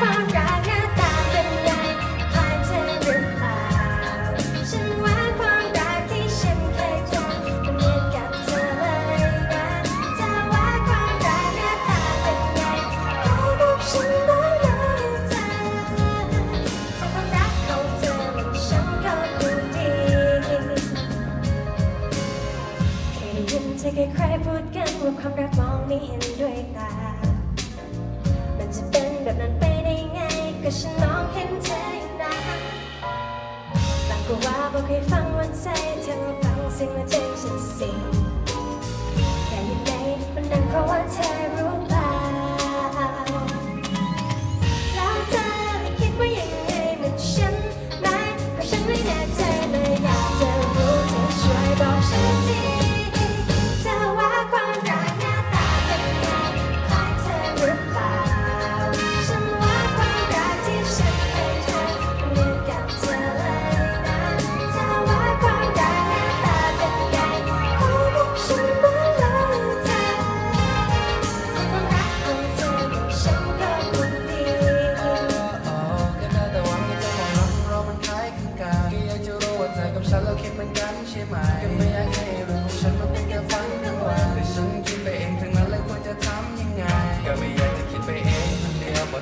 ความรักหน้าตาเป็นไงคล้ายเธอหรือเปล่า ฉันว่าความรักที่ฉันเคยเจอมันเหมือนกับเธอเลยนะเธอว่าความรักหน้าตาเป็นไงคล้ายกับฉันบ้างเลยเธอแต่ความรักของเธอมันฉันก็รู้ดี เคยได้ยินเธอใครพูดกันว่าความรักมองไม่เห็นด้วยตา มันจะเป็นแบบนั้นไป ก็ฉันมองเห็นเธออยู่นะต่างก็ว่าบอกเคยฟังวันใจเธอฟังสิ่งและใจฉันสิ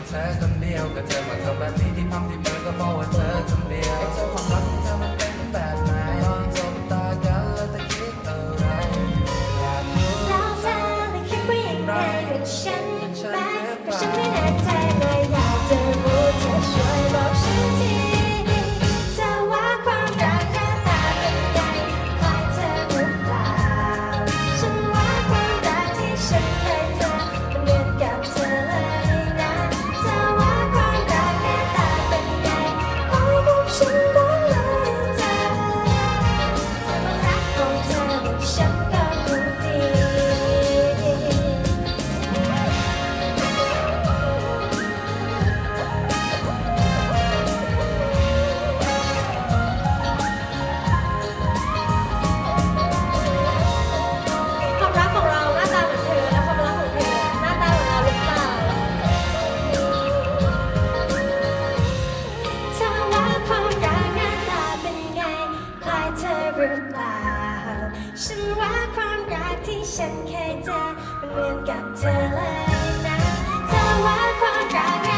เธอคนเดียวก็เธอมาทำแบบนี้ที่พังที่มือก็เพราะว่าเธอคนเดียวเจ้าความรักของเธอมันเป็นแบบไหนมองจบตากันแล้วจะคิดอะไรอยากรู้แล้วเธอคิดว่าอย่างไรกับฉันบ้างฉันไม่แน่ใจเลยันเคยเจอมันเหมือนกับเธอเลยนะเธอว่าความรัก